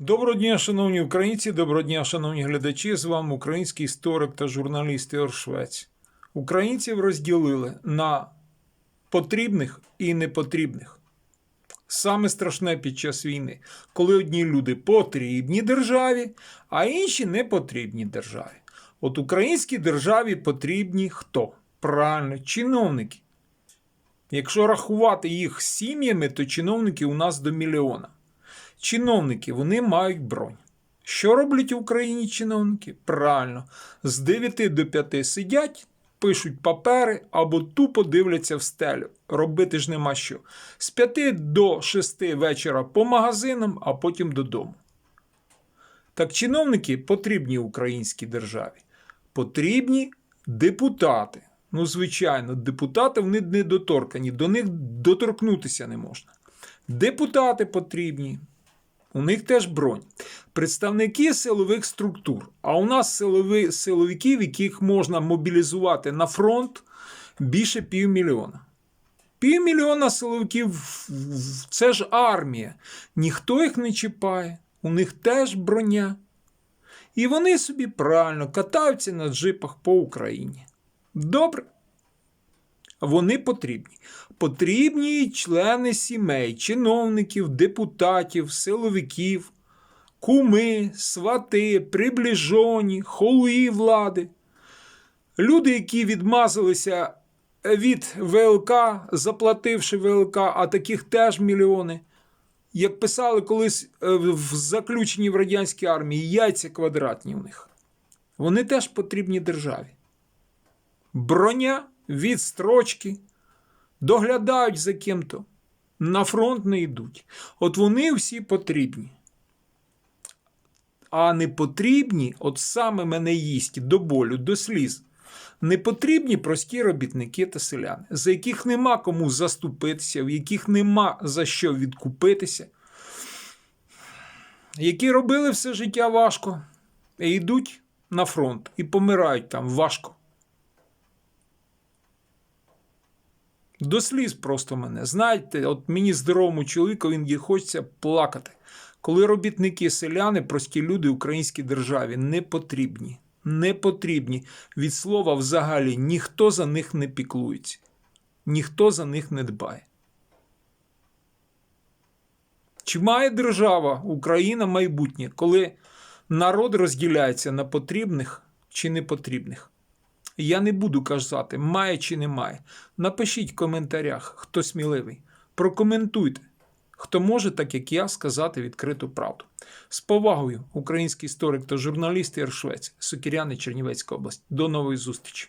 Доброго дня, шановні українці, доброго дня, шановні глядачі. З вами український історик та журналіст Ігор Швець. Українців розділили на потрібних і непотрібних. Саме страшне під час війни, коли одні люди потрібні державі, а інші не потрібні державі. От українській державі потрібні хто? Правильно, чиновники. Якщо рахувати їх сім'ями, то чиновників у нас до мільйона. Чиновники вони мають бронь. Що роблять в Україні чиновники? Правильно, з 9 до 5 сидять, пишуть папери або тупо дивляться в стелю. Робити ж нема що. З 5 до 6 вечора по магазинам, а потім додому. Так чиновники потрібні українській державі. Потрібні депутати. Ну, звичайно, депутати вони недоторкані, до них доторкнутися не можна. Депутати потрібні, у них теж бронь. Представники силових структур. А у нас силові, силовиків, яких можна мобілізувати на фронт більше півмільйона. Півмільйона силовиків це ж армія. Ніхто їх не чіпає, у них теж броня. І вони собі правильно катаються на джипах по Україні. Добре. Вони потрібні. Потрібні члени сімей, чиновників, депутатів, силовиків, куми, свати, приближені, холуї влади. Люди, які відмазалися від ВЛК, заплативши ВЛК, а таких теж мільйони. Як писали колись е, в заключенні в радянській армії, яйця квадратні у них. Вони теж потрібні державі. Броня, відстрочки, доглядають за ким-то, на фронт не йдуть. От вони всі потрібні. А не потрібні, от саме мене їсть до болю, до сліз. Не потрібні прості робітники та селяни, за яких нема кому заступитися, в яких нема за що відкупитися, які робили все життя важко, і йдуть на фронт і помирають там важко. До сліз просто мене. Знаєте, от мені здоровому чоловіку він хочеться плакати. Коли робітники, селяни, прості люди українській державі не потрібні. Не потрібні. Від слова взагалі ніхто за них не піклується, ніхто за них не дбає. Чи має держава Україна майбутнє, коли народ розділяється на потрібних чи непотрібних? Я не буду казати, має чи не має. Напишіть в коментарях, хто сміливий. Прокоментуйте, хто може, так як я, сказати відкриту правду. З повагою, український історик та журналіст Єршвець, Сокіряни, Чернівецька область. До нової зустрічі!